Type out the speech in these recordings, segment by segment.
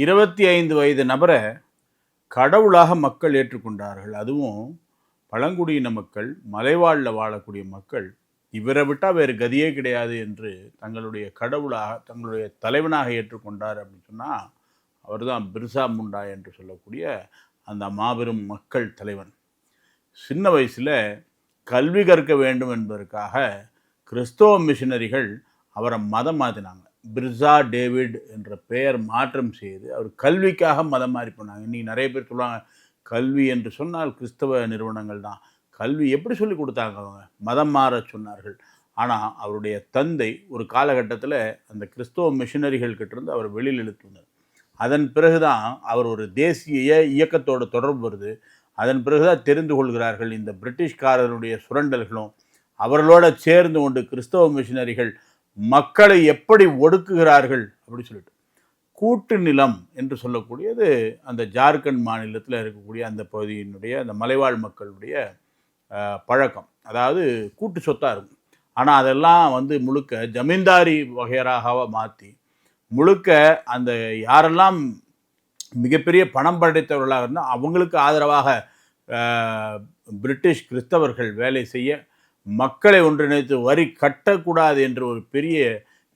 இருபத்தி ஐந்து வயது நபரை கடவுளாக மக்கள் ஏற்றுக்கொண்டார்கள். அதுவும் பழங்குடியின மக்கள் மலைவாழில் வாழக்கூடிய மக்கள் இவரை விட்டால் வேறு கதியே கிடையாது என்று தங்களுடைய கடவுளாக தங்களுடைய தலைவனாக ஏற்றுக்கொண்டார் அப்படின்னு சொன்னால் அவர் தான் பிர்சா முண்டா என்று சொல்லக்கூடிய அந்த மாபெரும் மக்கள் தலைவன். சின்ன வயசில் கல்வி கற்க வேண்டும் என்பதற்காக கிறிஸ்தவ மிஷினரிகள் அவரை மதம் மாற்றினாங்க பிர்சா டேவிட் என்ற பெயர் மாற்றம் செய்து அவர் கல்விக்காக மதம் மாறி போனாங்க. இன்றைக்கி நிறைய பேர் சொல்லுவாங்க கல்வி என்று சொன்னால் கிறிஸ்தவ நிறுவனங்கள் தான். கல்வி எப்படி சொல்லி கொடுத்தாங்க அவங்க? மதம் மாற சொன்னார்கள். ஆனால் அவருடைய தந்தை ஒரு காலகட்டத்தில் அந்த கிறிஸ்தவ மிஷினரிகள் கிட்டேருந்து அவர் வெளியில் இழுத்து வந்தார். அதன் பிறகுதான் அவர் ஒரு தேசிய இயக்கத்தோடு தொடர்பு வருது. அதன் பிறகுதான் தெரிந்து கொள்கிறார்கள் இந்த பிரிட்டிஷ்காரருடைய சுரண்டல்களும் அவர்களோட சேர்ந்து கொண்டு கிறிஸ்தவ மிஷினரிகள் மக்களை எப்படி ஒடுக்குகிறார்கள் அப்படி சொல்லிட்டு. கூட்டு நிலம் என்று சொல்லக்கூடியது அந்த ஜார்க்கண்ட் மாநிலத்தில் இருக்கக்கூடிய அந்த பகுதியினுடைய அந்த மலைவாழ் மக்களுடைய பழக்கம். அதாவது கூட்டு சொத்தாக இருக்கும். ஆனால் அதெல்லாம் வந்து முழுக்க ஜமீன்தாரி வகையராக மாற்றி முழுக்க அந்த யாரெல்லாம் மிகப்பெரிய பணம் படைத்தவர்களாக இருந்தால் அவங்களுக்கு ஆதரவாக பிரிட்டிஷ் கிறிஸ்தவர்கள் வேலை செய்ய மக்களை ஒன்றிணைத்து வரி கட்டக்கூடாது என்ற ஒரு பெரிய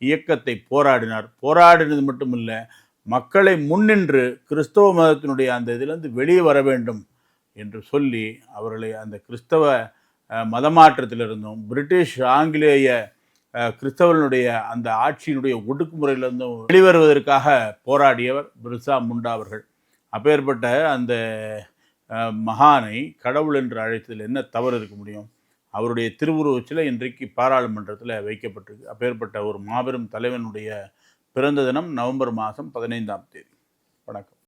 இயக்கத்தை போராடினார். போராடினது மட்டுமில்லை மக்களை முன்னின்று கிறிஸ்தவ மதத்தினுடைய அந்த இதிலிருந்து வெளியே வர வேண்டும் என்று சொல்லி அவர்களை அந்த கிறிஸ்தவ மதமாற்றத்திலிருந்தும் பிரிட்டிஷ் ஆங்கிலேய அஹ், கிறிஸ்தவர்களுடைய அந்த ஆட்சியினுடைய ஒடுக்குமுறையிலிருந்தும் வெளிவருவதற்காக போராடியவர் பிர்சா முண்டா அவர்கள். அப்பேற்பட்ட அந்த மகானை கடவுள் என்று அழைத்ததில் என்ன தவறு இருக்க முடியும்? அவருடைய திருவுருவச்சிலை இன்றைக்கு பாராளுமன்றத்தில் வைக்கப்பட்டிருக்கு. அப்பேற்பட்ட ஒரு மாபெரும் தலைவனுடைய பிறந்த தினம் நவம்பர் மாதம் பதினைந்தாம் தேதி. வணக்கம்.